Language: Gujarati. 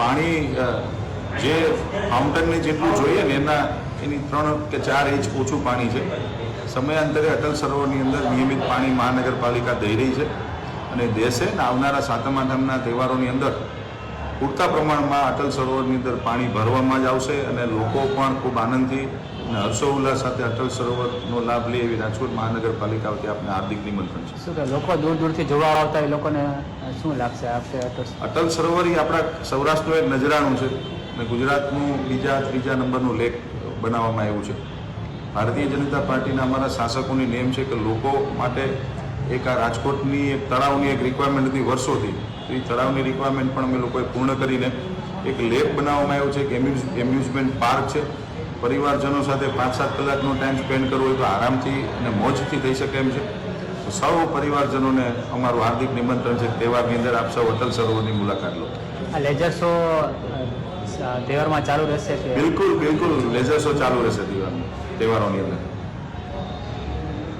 પાણી જે ફાઉન્ટનને જેટલું જોઈએ ને એના, એની ત્રણ કે ચાર ઇંચ ઓછું પાણી છે. સમયાંતરે અટલ સરોવરની અંદર નિયમિત પાણી મહાનગરપાલિકા દઈ રહી છે અને દેશે ને આવનારા સાતમ આઠમના તહેવારોની અંદર પૂરતા પ્રમાણમાં અટલ સરોવરની અંદર પાણી ભરવામાં જ આવશે અને લોકો પણ ખૂબ આનંદથી અને હર્ષોલ્લાસ સાથે અટલ સરોવરનો લાભ લે એવી રાજકોટ મહાનગરપાલિકા વતી આપને હાર્દિક નિમંત્રણ છે. શું કે લોકો દૂર દૂરથી જોવા આવતા એ લોકોને શું લાગશે આપશે અટલ અટલ સરોવર એ આપણા સૌરાષ્ટ્રનું એક નજરાણું છે અને ગુજરાતનું બીજા ત્રીજા નંબરનું લેક બનાવવામાં આવ્યું છે. ભારતીય જનતા પાર્ટીના અમારા શાસકોની નેમ છે કે લોકો માટે એક આ રાજકોટની એક તળાવની એક રિક્વાયરમેન્ટ હતી વર્ષોથી. તો એ તળાવની રિક્વાયરમેન્ટ પણ અમે લોકોએ પૂર્ણ કરીને એક લેક બનાવવામાં આવ્યો છે એક એમ્યુઝ એમ્યુઝમેન્ટ પાર્ક છે. પરિવારજનો સાથે પાંચ સાત કલાકનો ટાઈમ સ્પેન્ડ કરવો હોય તો આરામથી અને મોજથી થઈ શકે એમ છે. તો સૌ પરિવારજનોને અમારું હાર્દિક નિમંત્રણ છે. તહેવારની અંદર આપ સૌ અટલ સરોવરની મુલાકાત લો. આ લેઝર શો તહેવારમાં ચાલુ રહેશે બિલકુલ બિલકુલ. લેઝર શો ચાલુ રહેશે તહેવારમાં તહેવારોની અંદર.